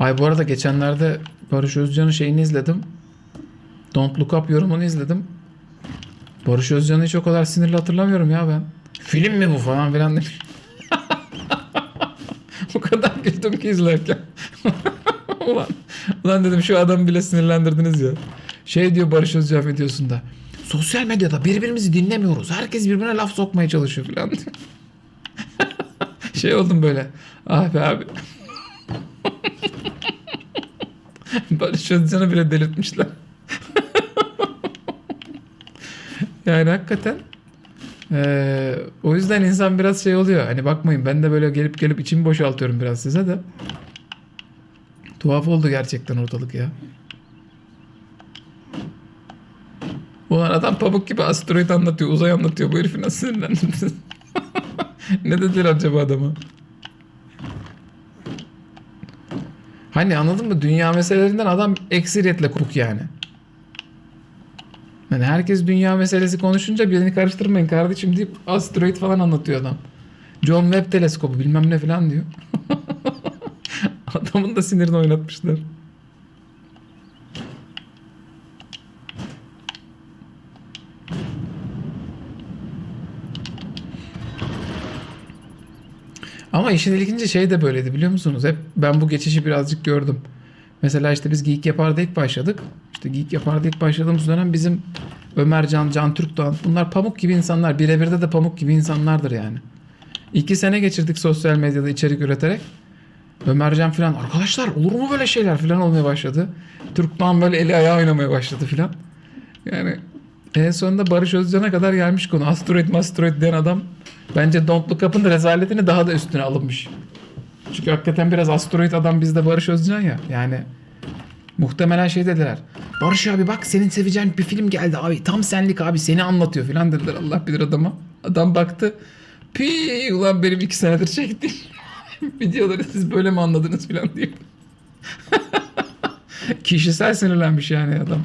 Ay bu arada geçenlerde Barış Özcan'ın şeyini izledim. Don't Look Up yorumunu izledim. Barış Özcan'ı hiç o kadar sinirli hatırlamıyorum ya ben. Film mi bu falan filan demiş. o kadar güldüm ki izlerken. ulan, ulan dedim şu adamı bile sinirlendirdiniz ya. Şey diyor Barış Özcan videosunda. Sosyal medyada birbirimizi dinlemiyoruz. Herkes birbirine laf sokmaya çalışıyor falan şey oldum böyle. Ah be abi. Barış Özcan'ı bile delirtmişler. yani hakikaten eee, o yüzden insan biraz şey oluyor. Hani bakmayın ben de böyle gelip gelip içimi boşaltıyorum biraz size de. Tuhaf oldu gerçekten ortalık ya. Ulan adam pamuk gibi asteroid anlatıyor, uzay anlatıyor. Bu herifi nasıl sinirlendirdiniz? ne dediler acaba adama? Hani anladın mı? Dünya meselelerinden adam ekseriyetle kopuk yani. Yani herkes dünya meselesi konuşunca birini karıştırmayın kardeşim deyip asteroid falan anlatıyor adam. John Webb teleskobu bilmem ne falan diyor. Adamın da sinirini oynatmışlar. Ama işin ilginci şey de böyleydi biliyor musunuz? Hep ben bu geçişi birazcık gördüm. Mesela işte biz Geek Yapar'da ilk başladık. İşte Geek Yapar'da ilk başladığımız dönem bizim Ömercan, Can Türkdoğan bunlar pamuk gibi insanlar. Birebirde de pamuk gibi insanlardır yani. İki sene geçirdik sosyal medyada içerik üreterek. Ömercan filan arkadaşlar olur mu böyle şeyler filan olmaya başladı. Türkdoğan böyle eli ayağı oynamaya başladı filan. Yani en sonunda Barış Özcan'a kadar gelmiş konu. Asteroid masteroid diyen adam bence Don't Look Up'ın rezaletini daha da üstüne alınmış. Çünkü hakikaten biraz asteroid adam bizde Barış Özcan ya. Yani muhtemelen şey dediler. Barış abi bak senin seveceğin bir film geldi abi. Tam senlik abi seni anlatıyor filan dediler Allah bilir adama. Adam baktı. Pi ulan benim iki senedir çektiğim videoları siz böyle mi anladınız filan diye. Kişisel sinirlenmiş yani adam.